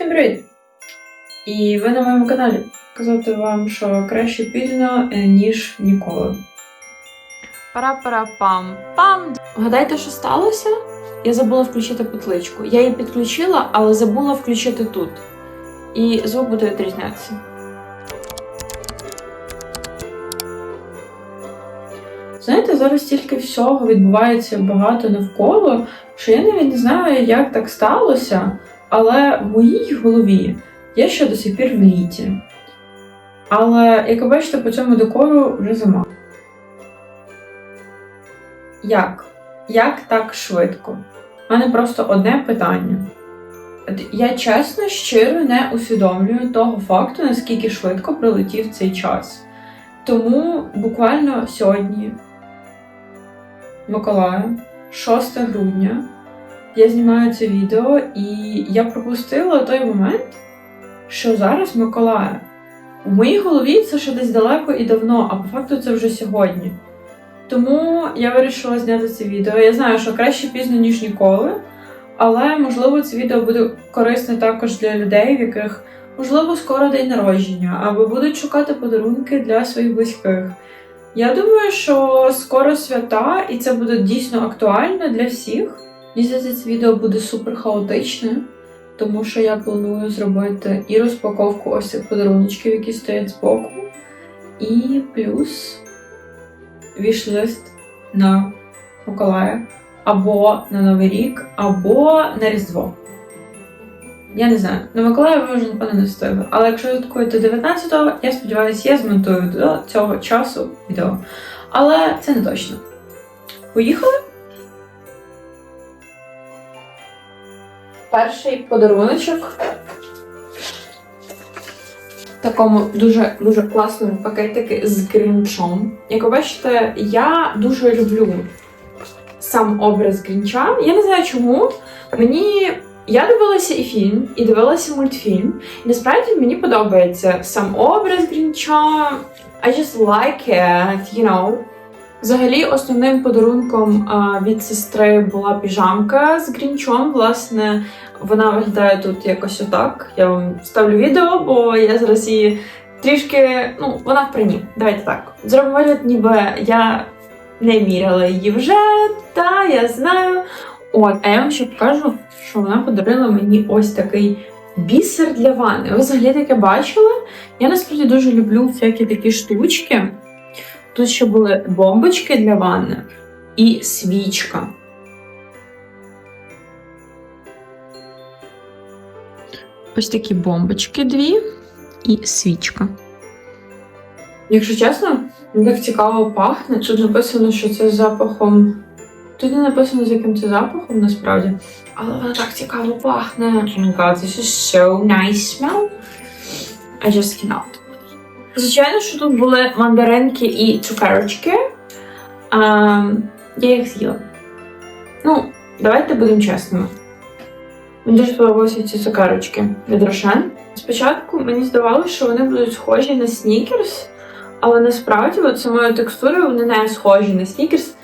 Всім привіт! І ви на моєму каналі. Казати вам, що краще пізно, е, ніж ніколи. Пара-пара-пам. Пам. Вгадайте, що сталося? Я забула включити петличку. Я її підключила, але забула включити тут. І звук буде відрізнятися. Знаєте, зараз стільки всього відбувається багато навколо, що я навіть не знаю, як так сталося, але в моїй голові я ще до сих пір в літі. Але, як ви бачите, по цьому декору вже зима. Як? Як так швидко? У мене просто одне питання. Я чесно, щиро не усвідомлюю того факту, наскільки швидко прилетів цей час. Тому буквально сьогодні, Миколая, 6 грудня, я знімаю це відео, і я пропустила той момент, що зараз Миколая. У моїй голові це ще десь далеко і давно, а по факту це вже сьогодні. Тому я вирішила зняти це відео. Я знаю, що краще пізно, ніж ніколи, але можливо це відео буде корисне також для людей, в яких можливо скоро день народження, або будуть шукати подарунки для своїх близьких. Я думаю, що скоро свята, і це буде дійсно актуально для всіх. Мені здається, це відео буде супер хаотичне, тому що я планую зробити і розпаковку ось цих подаруночків, які стоять збоку, і плюс вішлист на Миколая, або на Новий рік, або на Різдво. Я не знаю, на Миколая ви вже напевно не встигли. Але якщо святкуєте 19-го, я сподіваюся, я змонтую до цього часу відео. Але це не точно. Поїхали? Перший подаруночок в такому дуже дуже класному пакетику з грінчом. Як ви бачите, я дуже люблю сам образ грінча. Я не знаю чому. Мені я дивилася і фільм, і дивилася мультфільм. І насправді мені подобається сам образ грінча. I just like it, you know. Взагалі, основним подарунком від сестри була піжамка з грінчом. Власне, вона виглядає тут якось отак. Я вам ставлю відео, бо я зараз її трішки. Ну, вона в прані. Давайте так. Зробимо вигляд, ніби я не міряла її вже, та я знаю. От, а я вам ще покажу, що вона подарила мені ось такий бісер для ванни. Ви взагалі таке бачили? Я насправді дуже люблю всякі такі штучки. Тут ще були бомбочки для ванни і свічка. Ось такі бомбочки дві і свічка. Якщо чесно, так цікаво пахне. Тут написано, що це з запахом. Тут не написано, з яким це запахом насправді. Але вона так цікаво пахне. Oh my god, this is so nice smell. I just cannot. Звичайно, що тут були мандаринки і цукерочки. А, я їх з'їла. Ну, давайте будемо чесними. Мені дуже сподобалися ці цукерочки від Рошен. Спочатку мені здавалося, що вони будуть схожі на снікерс, але насправді от самою текстурою вони не схожі на снікерс.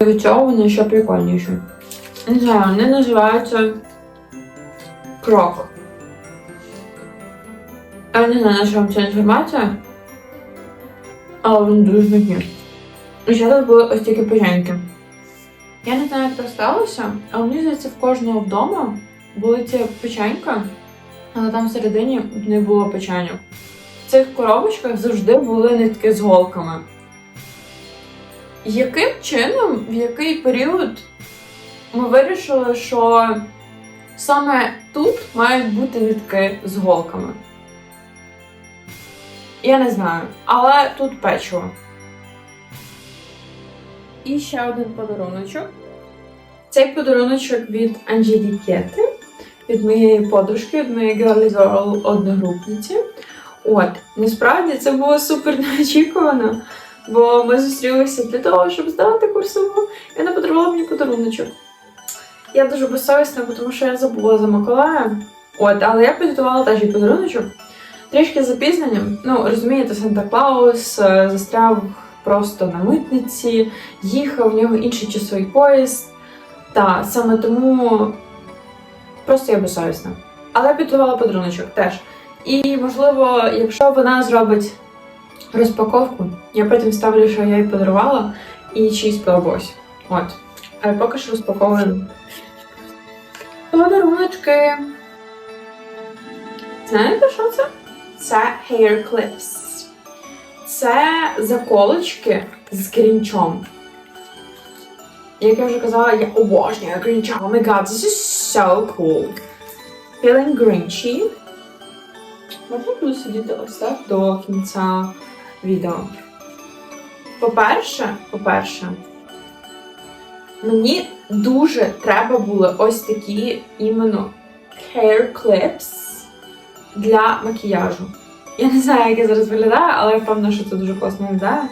Від цього вони ще прикольніші. Не знаю, вони називаються крок. Я не знаю, на що вам ця інформація, але вони дуже смачні. І ще тут були ось такі поженьки. Я не знаю, як це сталося, але мені здається, в кожного вдома були ці печенька, але там всередині не було печеньок. В цих коробочках завжди були нитки з голками. Яким чином, в який період ми вирішили, що саме тут мають бути нитки з голками? Я не знаю, але тут печиво. І ще один подаруночок. Цей подаруночок від Анжелікети, від моєї подружки, від моєї Girly Girl одногрупниці. От, насправді це було супер неочікувано, бо ми зустрілися для того, щоб здавати курсову, і вона подарувала мені подаруночок. Я дуже безсовісна, тому що я забула за Миколая. От, але я підготувала теж їй подаруночок. Трішки з запізненням. Ну, розумієте, Санта Клаус е, застряв просто на митниці, їхав, в нього інший часовий поїзд. Та саме тому просто я безсовісна. Але підготувала подаруночок теж. І можливо, якщо вона зробить розпаковку, я потім ставлю, що я їй подарувала, і чи їй сподобалось. От. А поки що розпаковуємо подаруночки. Знаєте, що це? Це hair clips. Це заколочки з грінчом. Як я вже казала, я обожнюю грінча. Oh my god, this is so cool. Feeling grinchy. Можна буду сидіти ось так до кінця відео. По-перше, по-перше, мені дуже треба були ось такі іменно hair clips для макіяжу. Я не знаю, як я зараз виглядаю, але я впевнена, що це дуже класно виглядає.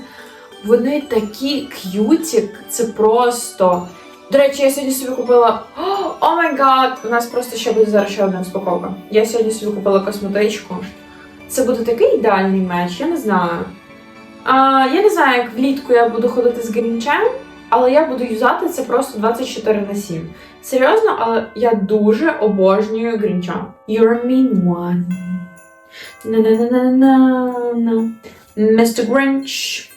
Вони такі к'ютік, це просто. До речі, я сьогодні собі купила. О май гад! У нас просто ще буде зараз ще одна розпаковка. Я сьогодні собі купила косметичку. Це буде такий ідеальний меч, я не знаю. А, я не знаю, як влітку я буду ходити з грінчем, але я буду юзати це просто 24 на 7. Серйозно, але я дуже обожнюю грінча. You're a mean one. На-на-на-на-на-на. Mr. Grinch.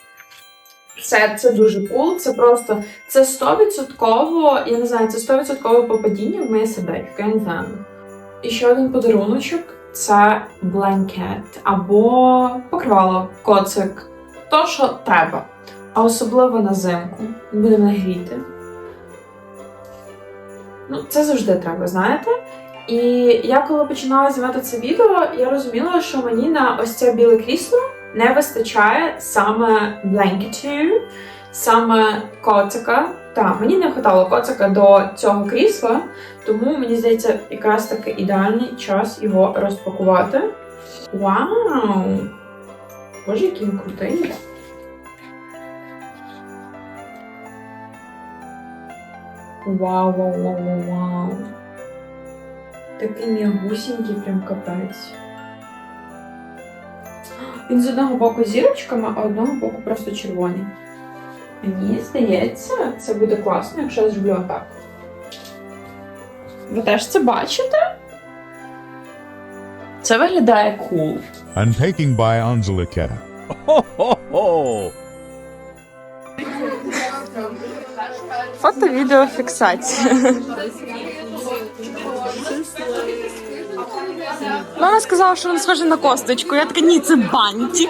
Це, це дуже кул, це просто це 100%, я не знаю, це 100% попадіння в моє знаю. І ще один подаруночок це бленкет або покривало, коцик. То, що треба. А особливо на зимку. Буде мене гріти. Ну, це завжди треба, знаєте? І я коли починала знімати це відео, я розуміла, що мені на ось це біле крісло не вистачає саме бленкетів, саме коцика. Так, мені не вистачало коцика до цього крісла, тому мені здається, якраз таки ідеальний час його розпакувати. Вау! Боже, який він крутий. Вау, вау, вау, вау, вау. Такий м'ягусінький, прям капець. Він з одного боку зірочками, а одного боку просто червоний. Мені здається, це буде класно, якщо я зроблю отак. Ви теж це бачите? Це виглядає кул. Unpacking by Angelika. Ho, ho, ho! Фото-відеофіксація. Мама сказала, що він схожий на косточку. Я така, ні, це бантик.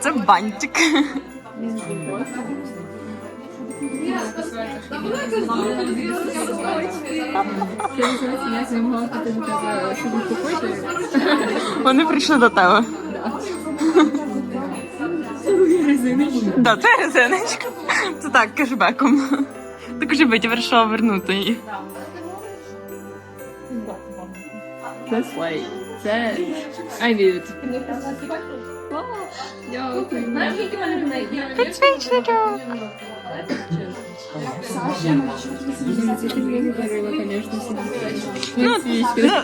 Це бантик. Вони прийшли до тебе. Да, це резиночка. Так, кешбеком. Так уже би тепер що вернути її. Це слей. Це... I it. Собі. Ну, ну,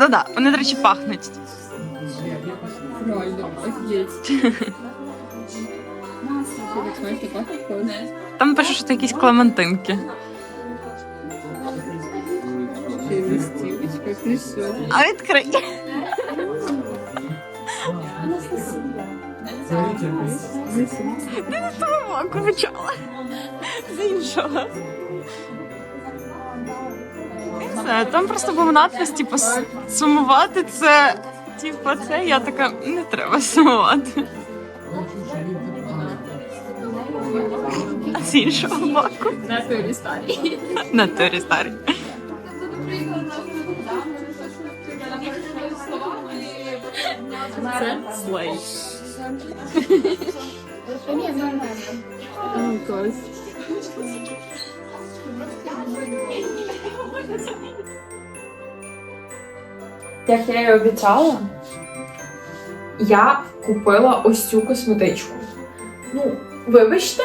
ну да, вони, до речі, пахнуть. Реально, офігеть. Що так смачно пахнуть? Клас. Там пише, що це якісь клементинки. А відкрий. Ти того боку почала. З іншого. Там просто був надпис, типу, сумувати це. Типу, це я така, не треба сумувати. З іншого боку. На той старі. На турі старі. Це слей. Клас. Як я і обіцяла, я купила ось цю косметичку. Ну, вибачте,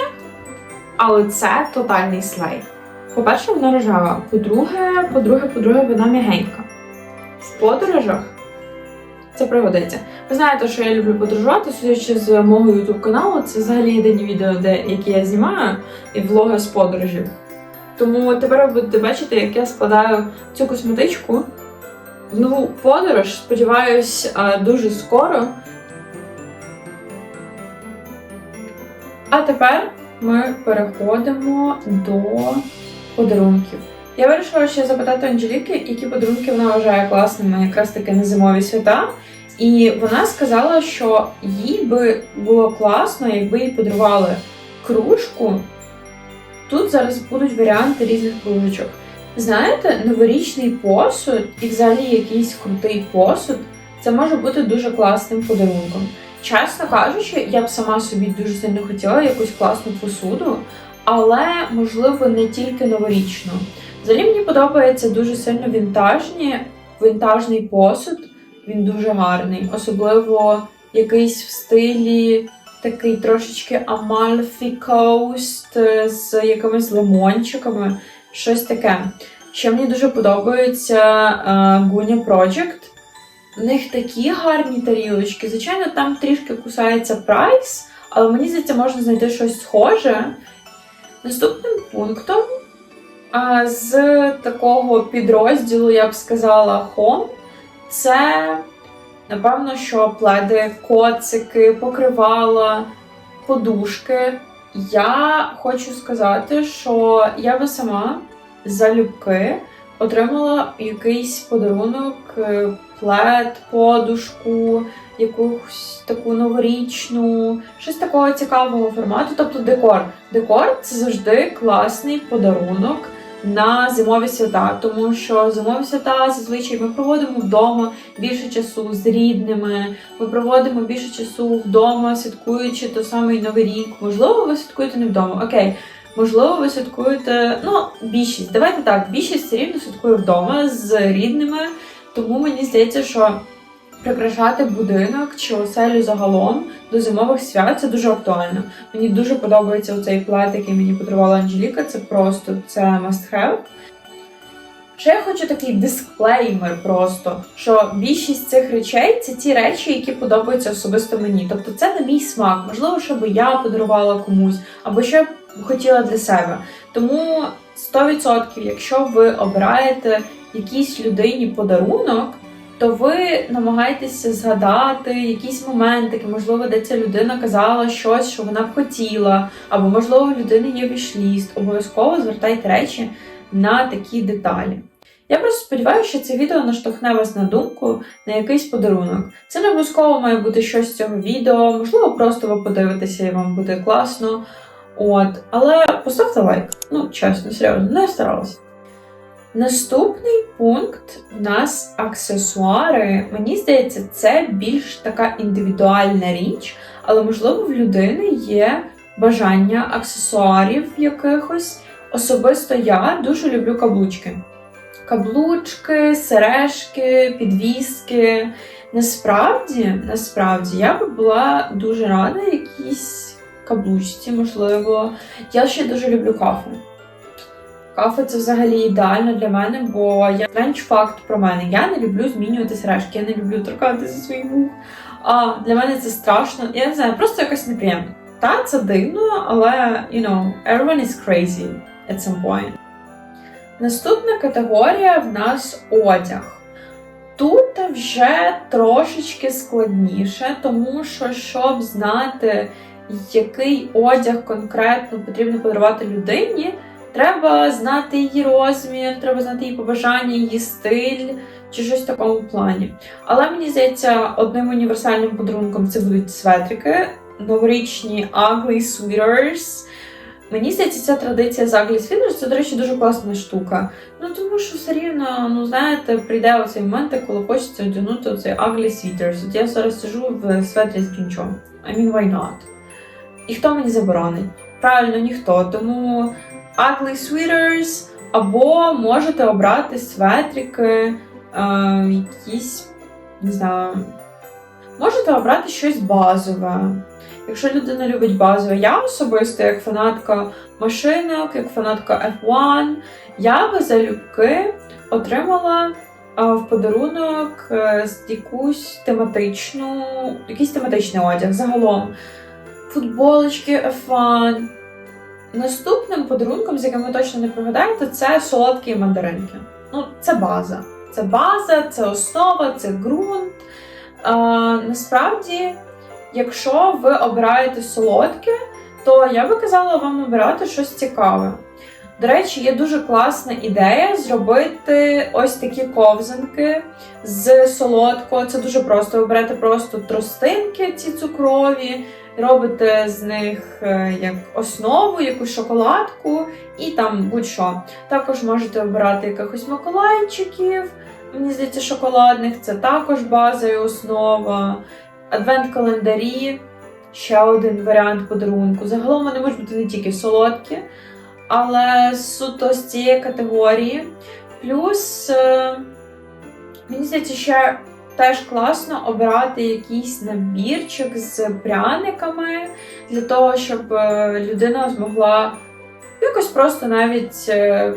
але це тотальний слей. По-перше, вона рожева. По-друге, по-друге, по-друге, вона м'ягенька. В подорожах це пригодиться. Ви знаєте, що я люблю подорожувати, судячи з мого YouTube каналу, це взагалі єдині відео, де, які я знімаю, і влоги з подорожів. Тому тепер ви будете бачити, як я складаю цю косметичку в нову подорож. Сподіваюсь, е, дуже скоро. А тепер ми переходимо до подарунків. Я вирішила ще запитати Анжеліки, які подарунки вона вважає класними якраз таки на зимові свята. І вона сказала, що їй би було класно, якби їй подарували кружку. Тут зараз будуть варіанти різних кружечок. Знаєте, новорічний посуд і взагалі якийсь крутий посуд це може бути дуже класним подарунком. Чесно кажучи, я б сама собі дуже сильно хотіла якусь класну посуду, але можливо не тільки новорічну. Взагалі мені подобається дуже сильно вінтажні, вінтажний посуд. Він дуже гарний, особливо якийсь в стилі такий трошечки Amalfi Coast е, з якимись лимончиками, щось таке. Ще мені дуже подобається е, Gunya Project. В них такі гарні тарілочки. Звичайно, там трішки кусається прайс, але мені здається, можна знайти щось схоже. Наступним пунктом з такого підрозділу, я б сказала, Home, це напевно, що пледи, коцики, покривала, подушки. Я хочу сказати, що я би сама залюбки отримала якийсь подарунок, е, плед, подушку, якусь таку новорічну, щось такого цікавого формату, тобто декор. Декор це завжди класний подарунок на зимові свята, тому що зимові свята зазвичай ми проводимо вдома більше часу з рідними. Ми проводимо більше часу вдома, святкуючи той самий новий рік. Можливо, ви святкуєте не вдома. Окей. Можливо, ви святкуєте, ну, більшість. Давайте так, більшість все рівно святкує вдома з рідними, тому мені здається, що прикрашати будинок чи оселю загалом до зимових свят це дуже актуально. Мені дуже подобається оцей плед, який мені подарувала Анжеліка. Це просто це must have. Ще я хочу такий дисклеймер просто, що більшість цих речей це ті речі, які подобаються особисто мені. Тобто це на мій смак. Можливо, щоб я подарувала комусь, або б хотіла для себе. Тому 100%, якщо ви обираєте якійсь людині подарунок, то ви намагаєтеся згадати якісь моментики, можливо, де ця людина казала щось, що вона б хотіла, або можливо, у людини є вішліст. Обов'язково звертайте речі на такі деталі. Я просто сподіваюся, що це відео наштовхне вас на думку на якийсь подарунок. Це не обов'язково має бути щось з цього відео, можливо, просто ви подивитеся і вам буде класно. От, але поставте лайк. Ну, чесно, серйозно, не старалася. Наступний пункт у нас аксесуари. Мені здається, це більш така індивідуальна річ, але можливо в людини є бажання аксесуарів якихось. Особисто я дуже люблю каблучки. Каблучки, сережки, підвіски. Насправді, насправді, я би була дуже рада якійсь каблучці, можливо. Я ще дуже люблю кафе. Кафе це взагалі ідеально для мене, бо я менш факт про мене. Я не люблю змінювати сережки, я не люблю торкатися своїх вух. А для мене це страшно. Я не знаю, просто якось неприємно. Та це дивно, але you know, everyone is crazy at some point. Наступна категорія в нас одяг. Тут вже трошечки складніше, тому що, щоб знати, який одяг конкретно потрібно подарувати людині, треба знати її розмір, треба знати її побажання, її стиль чи щось в такому плані. Але мені здається, одним універсальним подарунком це будуть светрики, новорічні ugly sweaters. Мені здається, ця традиція з ugly sweaters це, до речі, дуже класна штука. Ну тому що все рівно, ну знаєте, прийде оцей момент, коли хочеться одягнути оцей ugly sweaters. От я зараз сижу в светрі з крінчом. I mean, why not? І хто мені заборонить? Правильно, ніхто. Тому ugly sweaters, або можете обрати светрики, е, якісь, не знаю, можете обрати щось базове. Якщо людина любить базове, я особисто, як фанатка машинок, як фанатка F1, я би залюбки отримала е, в подарунок е, якусь тематичну, якийсь тематичний одяг загалом. Футболочки F1. Наступним подарунком, з яким ви точно не пригадаєте, це солодкі мандаринки. Ну, це база. Це база, це основа, це ґрунт. А, насправді, якщо ви обираєте солодке, то я би казала вам обирати щось цікаве. До речі, є дуже класна ідея зробити ось такі ковзанки з солодкого. Це дуже просто. Ви берете просто тростинки, ці цукрові, робите з них е, як основу, якусь шоколадку і там будь-що. Також можете обирати якихось миколайчиків. Мені здається, шоколадних це також база і основа. Адвент-календарі ще один варіант подарунку. Загалом вони можуть бути не тільки солодкі, але суто з цієї категорії. Плюс, е, мені здається, ще теж класно обирати якийсь набірчик з пряниками для того, щоб е, людина змогла якось просто навіть е,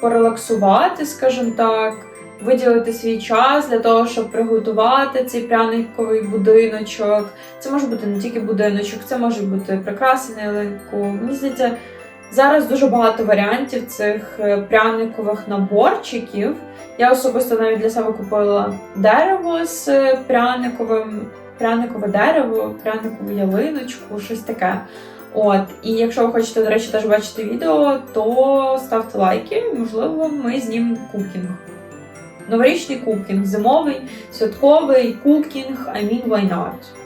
порелаксувати, скажімо так, виділити свій час для того, щоб приготувати цей пряниковий будиночок. Це може бути не тільки будиночок, це може бути прикраси на ялинку. Мені здається, зараз дуже багато варіантів цих е, пряникових наборчиків. Я особисто навіть для себе купила дерево з е, пряниковим, пряникове дерево, пряникову ялиночку, щось таке. От, і якщо ви хочете, до речі, теж бачити відео, то ставте лайки, можливо, ми знімемо кукінг. Новорічний кукінг, зимовий, святковий кукінг, I mean, why not?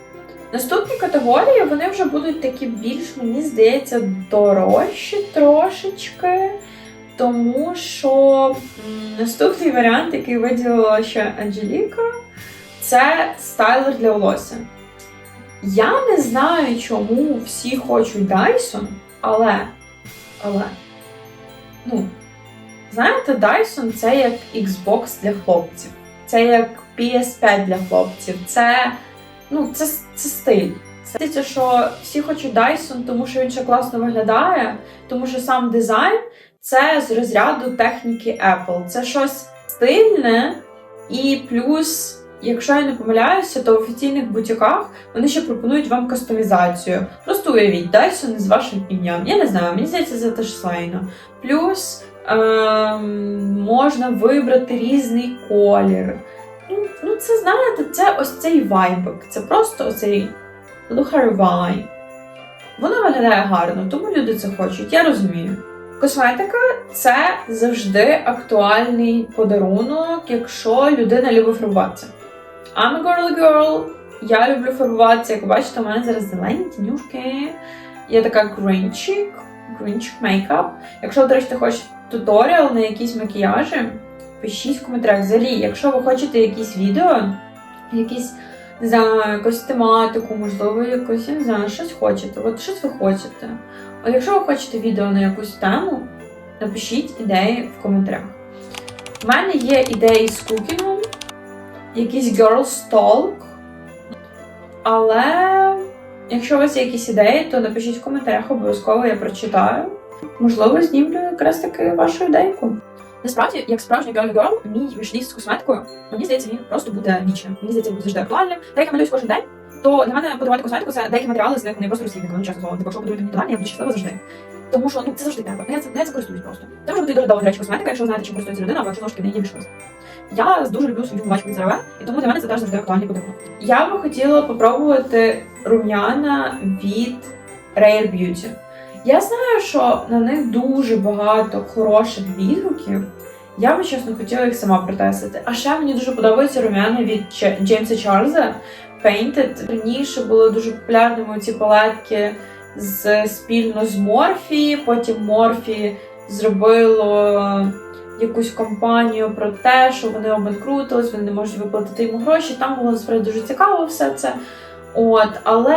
Наступні категорії вони вже будуть такі більш, мені здається, дорожчі трошечки. Тому що наступний варіант, який виділила ще Анжеліка, це стайлер для волосся. Я не знаю, чому всі хочуть Dyson, але. Але. Ну, знаєте, Dyson це як Xbox для хлопців. Це як PS5 для хлопців. Це, ну, це, це стиль. Це що всі хочуть Dyson, тому що він ще класно виглядає, тому що сам дизайн це з розряду техніки Apple. Це щось стильне, і плюс, якщо я не помиляюся, то в офіційних бутіках вони ще пропонують вам кастомізацію. Просто уявіть, Dyson з вашим ім'ям. Я не знаю, мені здається, це теж слайно. Плюс ем, можна вибрати різний колір. Ну, ну, це знаєте, це ось цей вайбик. Це просто оцей vibe. Воно виглядає гарно, тому люди це хочуть, я розумію. Косметика це завжди актуальний подарунок, якщо людина любить фарбуватися. I'm a girly girl, я люблю фарбуватися. Як бачите, у мене зараз зелені тінюшки. Я така гринчик, гринчик мейкап. Якщо, до речі, хочеш туторіал на якісь макіяжі, пишіть в коментарях. Взагалі, якщо ви хочете якісь відео, якісь не знаю, якусь тематику, можливо, якось, я не знаю, щось хочете. От щось ви хочете. От якщо ви хочете відео на якусь тему, напишіть ідеї в коментарях. У мене є ідеї з кукінгом, якийсь girls talk. Але якщо у вас є якісь ідеї, то напишіть в коментарях, обов'язково я прочитаю. Можливо, знімлю якраз таки вашу ідейку. Насправді, як справжній girl girl, мій вишліст з косметикою, мені здається, він просто буде вічним. Мені здається, він буде завжди актуальним. Так як я малююсь кожен день, то для мене подарувати косметику це деякі матеріали з них вони просто розхідники, вони чесно слово. Типу, якщо подаруєте мені товар, я буду щаслива завжди. Тому що ну це завжди треба. Я це я це користуюсь просто. Це може бути дуже довга речі косметика, якщо знаєте, чим користується людина, або якщо ножки не є більш Я дуже люблю свою бачку CeraVe, і тому для мене це теж завжди актуальний подарунок. Я би хотіла попробувати рум'яна від Rare Beauty. Я знаю, що на них дуже багато хороших відгуків. Я би чесно хотіла їх сама протестити. А ще мені дуже подобаються рум'яна від Джеймса Чарльза Painted. Раніше були дуже популярними ці палетки з спільно з Морфі. Потім Морфі зробило якусь кампанію про те, що вони обанкрутились, вони не можуть виплатити йому гроші. Там було насправді дуже цікаво все це. От, але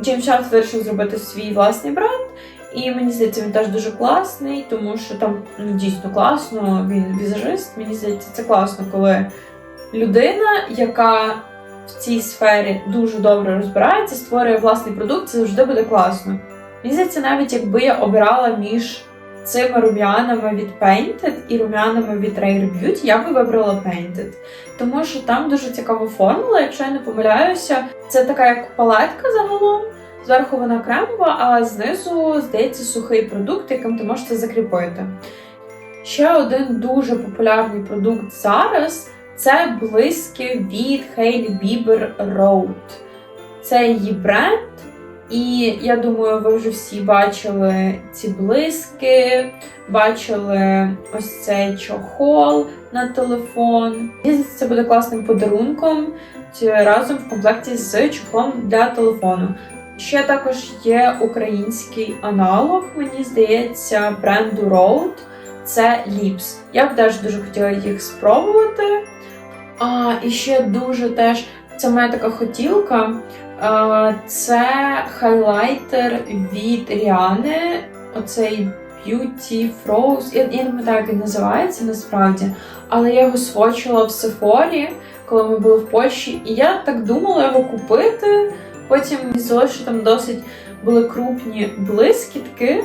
Джеймс Чарльз вирішив зробити свій власний бренд. І мені здається, він теж дуже класний, тому що там ну, дійсно класно, він візажист. Мені здається, це класно, коли людина, яка в цій сфері дуже добре розбирається, створює власний продукт, це завжди буде класно. Мені здається, навіть якби я обирала між цими рум'янами від Painted і рум'янами від Rare Beauty, я би вибрала Painted. Тому що там дуже цікава формула, якщо я не помиляюся, це така як палетка загалом. Зверху вона кремова, а знизу, здається, сухий продукт, яким ти можеш це закріпити. Ще один дуже популярний продукт зараз це блиски від Hailey Bieber Road. Це її бренд. І я думаю, ви вже всі бачили ці блиски, бачили ось цей чохол на телефон. Мені це буде класним подарунком разом в комплекті з чохлом для телефону. Ще також є український аналог, мені здається, бренду Road. Це Lips. Я б теж дуже хотіла їх спробувати. А, і ще дуже теж це моя така хотілка. А, це хайлайтер від Ріани. Оцей Beauty Froze. Я, я не пам'ятаю, як він називається насправді, але я його свочила в Сефорі, коли ми були в Польщі, і я так думала його купити. Потім що там досить були крупні блискітки.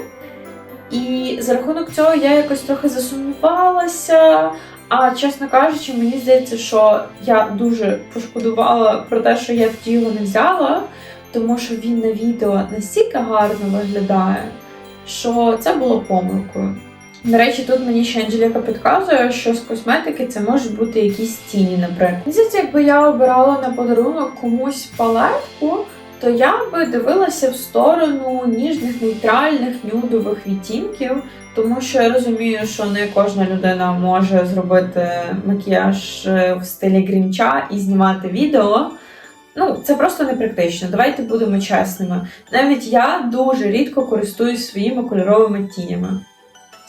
І за рахунок цього я якось трохи засумнівалася. А чесно кажучи, мені здається, що я дуже пошкодувала про те, що я тоді його не взяла, тому що він на відео настільки гарно виглядає, що це було помилкою. До речі, тут мені ще Анжеліка підказує, що з косметики це можуть бути якісь тіні, наприклад. Здається, якби я обирала на подарунок комусь палетку, то я би дивилася в сторону ніжних нейтральних нюдових відтінків, тому що я розумію, що не кожна людина може зробити макіяж е, в стилі грінча і знімати відео. Ну, це просто непрактично. Давайте будемо чесними. Навіть я дуже рідко користуюсь своїми кольоровими тінями.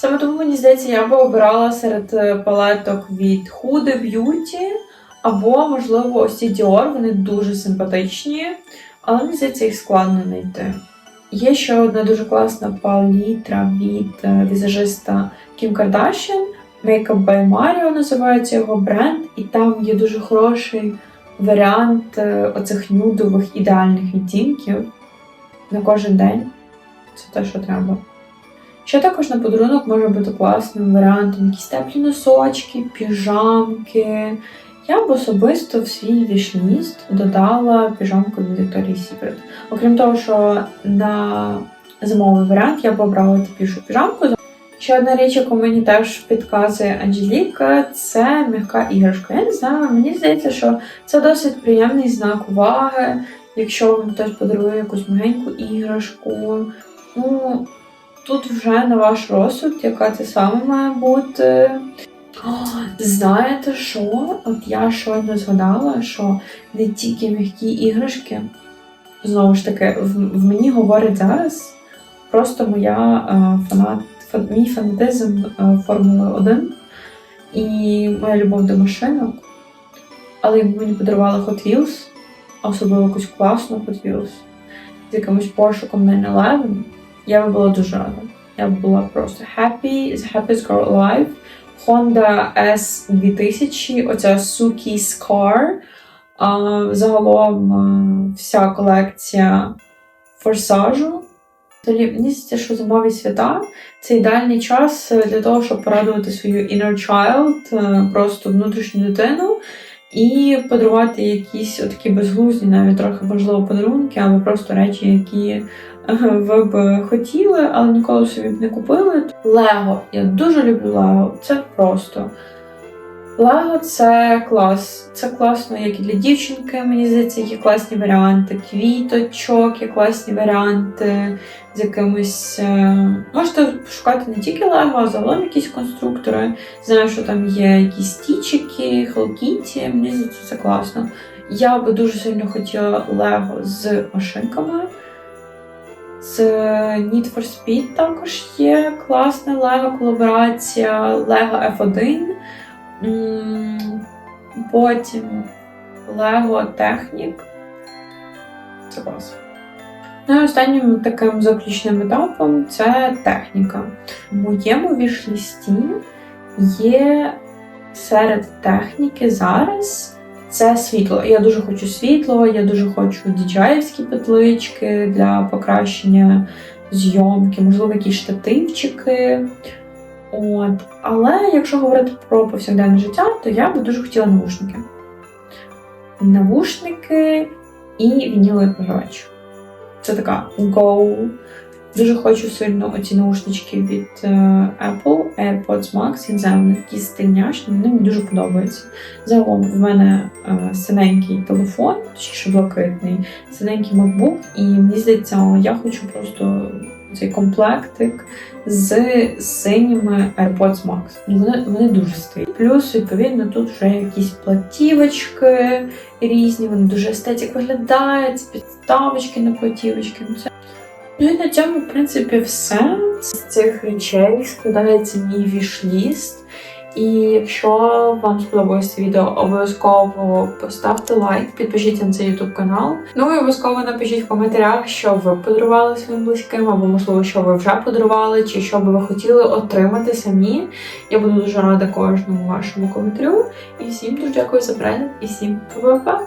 Саме тому мені здається, я би обирала серед е, палеток від Huda Beauty, або, можливо, ось ці Dior, вони дуже симпатичні, але мені здається, їх складно знайти. Є ще одна дуже класна палітра від е, візажиста Кім Кардашян. Makeup by Mario називається його бренд, і там є дуже хороший варіант е, оцих нюдових ідеальних відтінків на кожен день. Це те, що треба. Ще також на подарунок може бути класним варіантом якісь теплі носочки, піжамки. Я б особисто в свій вішліст додала піжамку від Victoria's Secret. Окрім того, що на зимовий варіант я б обрала теплішу піжамку. Ще одна річ, яку мені теж підказує Анжеліка, це м'яка іграшка. Я не знаю, мені здається, що це досить приємний знак уваги, якщо вам хтось подарує якусь маленьку іграшку. Ну, тут вже на ваш розсуд, яка це саме має бути. О, знаєте що? От я щойно згадала, що не тільки м'які іграшки, знову ж таки, в, в мені говорить зараз просто моя е, фанат, фан, мій фанатизм е, Формули 1 і моя любов до машинок. Але якби мені подарували Hot Wheels, особливо якусь класну Hot Wheels, з якимось пошуком 911, я би була дуже рада. Я б була просто happy, the happiest girl alive. Honda S2000, оця Suki Scar. А, загалом вся колекція форсажу. Мені здається, що зимові свята це ідеальний час для того, щоб порадувати свою inner child, е, просто внутрішню дитину, і подарувати якісь такі безглузді, навіть трохи можливо подарунки, або просто речі, які ви б хотіли, але ніколи собі б не купили. Лего. Я дуже люблю Лего. Це просто. Лего це клас. Це класно, як і для дівчинки, мені здається, є класні варіанти. Квіточок, є класні варіанти з якимось. е, Можете шукати не тільки Лего, а загалом якісь конструктори. Знаю, що там є якісь Hello Kitty, мені здається, це класно. Я би дуже сильно хотіла Лего з машинками. З Need for Speed також є класна Лего колаборація, Lego F1. Потім Lego Technic. Це клас. Ну і останнім таким заключним етапом це техніка. В моєму вішлісті є серед техніки зараз це світло. Я дуже хочу світло, я дуже хочу діджаївські петлички для покращення зйомки, можливо, якісь штативчики. От. Але якщо говорити про повсякденне життя, то я би дуже хотіла навушники. Навушники і вініловий програвач. Це така go Дуже хочу сильно оці наушнички від е, Apple AirPods Max. Я не знаю, вони мені дуже подобаються. Загалом в мене е, синенький телефон, точніше блакитний, синенький MacBook, і мені здається, я хочу просто цей комплектик з синіми AirPods Max. Вони, вони дуже стильні. Плюс, відповідно, тут вже якісь платівочки різні, вони дуже естетик виглядають, підставочки на платівочки. Ну, це Ну і на цьому, в принципі, все. З цих речей складається мій вішліст. І якщо вам сподобалось відео, обов'язково поставте лайк, підпишіться на цей YouTube канал. Ну і обов'язково напишіть в коментарях, що ви подарували своїм близьким, або можливо, що ви вже подарували, чи що би ви хотіли отримати самі. Я буду дуже рада кожному вашому коментарю. І всім дуже дякую за перегляд, і всім па-па-па!